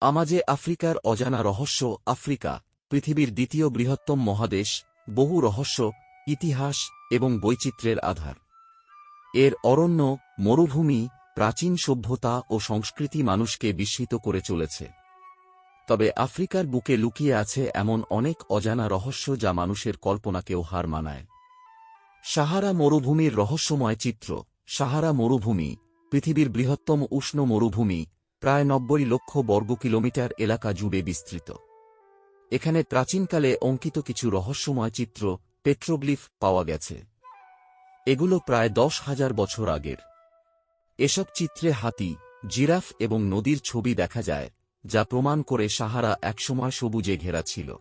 আমাজে আফ্রিকার অজানা রহস্য, আফ্রিকা, পৃথিবীর দ্বিতীয় বৃহত্তম মহাদেশ, বহু রহস্য, ইতিহাস এবং বৈচিত্র্যের আধার। এর অরণ্য, মরুভূমি, প্রাচীন সভ্যতা ও সংস্কৃতি মানুষকে বিস্মিত করে চলেছে। তবে আফ্রিকার বুকে লুকিয়ে আছে এমন অনেক অজানা রহস্য যা মানুষের কল্পনাকেও হার মানায়। সাহারা মরুভূমির রহস্যময় চিত্র, সাহারা মরুভূমি, পৃথিবীর বৃহত্তম উষ্ণ মরুভূমি প্রায় নব্বই লক্ষ বর্গ কিলোমিটার এলাকা জুড়ে বিস্তৃত। এখানে প্রাচীনকালে অঙ্কিত কিছু রহস্যময় চিত্র, পেট্রোগ্লিফ পাওয়া গেছে। এগুলো প্রায় দশ হাজার বছর আগের। এসব চিত্রে হাতি, জিরাফ এবং নদীর ছবি দেখা যায়, যা প্রমাণ করে সাহারা একসময় সবুজে ঘেরা ছিল।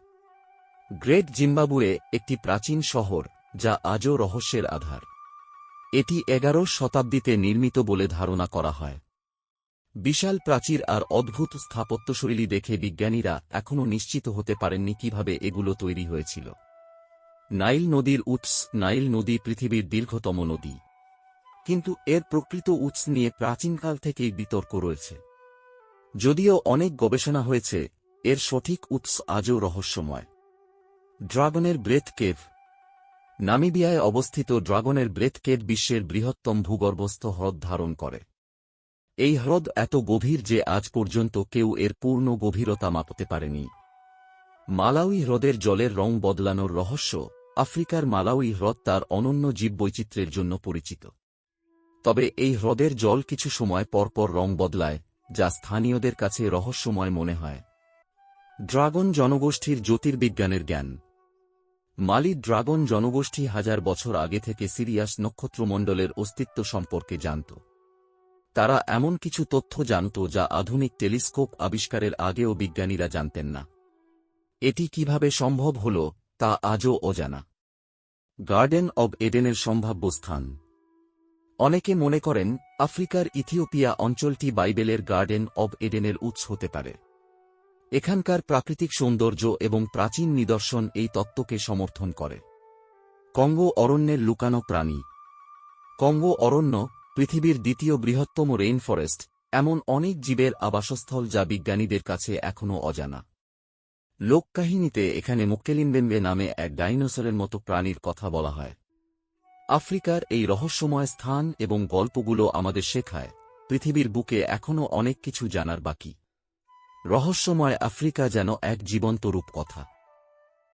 গ্রেট জিম্বাবুয়ে একটি প্রাচীন শহর, যা আজও রহস্যের আধার। এটি এগারো শতাব্দীতে নির্মিত বলে ধারণা করা হয়। বিশাল প্রাচীর আর অদ্ভুত স্থাপত্যশৈলী দেখে বিজ্ঞানীরা এখনও নিশ্চিত হতে পারেননি কীভাবে এগুলো তৈরি হয়েছিল। নাইল নদীর উৎস, নাইল নদী পৃথিবীর দীর্ঘতম নদী। কিন্তু এর প্রকৃত উৎস নিয়ে প্রাচীনকাল থেকেই বিতর্ক রয়েছে। যদিও অনেক গবেষণা হয়েছে, এর সঠিক উৎস আজও রহস্যময়। ড্রাগনের ব্রেথ কেভ। নামিবিয়ায় অবস্থিত ড্রাগনের ব্রেথ কেভ বিশ্বের বৃহত্তম ভূগর্ভস্থ হ্রদ ধারণ করে। এই হ্রদ এত গভীর যে আজ পর্যন্ত কেউ এর পূর্ণ গভীরতা মাপতে পারেনি। মালাউই হ্রদের জলের রং বদলানোর রহস্য আফ্রিকার মালাউই হ্রদ তার অনন্য জীববৈচিত্র্যের জন্য পরিচিত। তবে এই হ্রদের জল কিছু সময় পরপর রং বদলায়, যা স্থানীয়দের কাছে রহস্যময় মনে হয়। ড্রাগন জনগোষ্ঠীর জ্যোতির্বিজ্ঞানের জ্ঞান। মালি ড্রাগন জনগোষ্ঠী হাজার বছর আগে থেকে সিরিয়াস নক্ষত্রমণ্ডলের অস্তিত্ব সম্পর্কে জানত। তারা এমন কিছু তথ্য জানত যা আধুনিক টেলিস্কোপ আবিষ্কারের আগেও বিজ্ঞানীরা জানতেন না। এটি কীভাবে সম্ভব হল তা আজও অজানা। গার্ডেন অব এডেনের সম্ভাব্য স্থান অনেকে মনে করেন, আফ্রিকার ইথিওপিয়া অঞ্চলটি বাইবেলের গার্ডেন অব এডেনের উৎস হতে পারে। এখানকার প্রাকৃতিক সৌন্দর্য এবং প্রাচীন নিদর্শন এই তত্ত্বকে সমর্থন করে। কঙ্গো অরণ্যের লুকানো প্রাণী। কঙ্গো অরণ্য পৃথিবীর দ্বিতীয় বৃহত্তম রেইন ফরেস্ট এমন অনেক জীবের আবাসস্থল যা বিজ্ঞানীদের কাছে এখনও অজানা। লোককাহিনীতে এখানে মুক্কেলিমবেম্বে নামে এক ডাইনোসরের মতো প্রাণীর কথা বলা হয়। আফ্রিকার এই রহস্যময় স্থান এবং গল্পগুলো আমাদের শেখায়, পৃথিবীর বুকে এখনও অনেক কিছু জানার বাকি। রহস্যময় আফ্রিকা যেন এক জীবন্ত রূপকথা।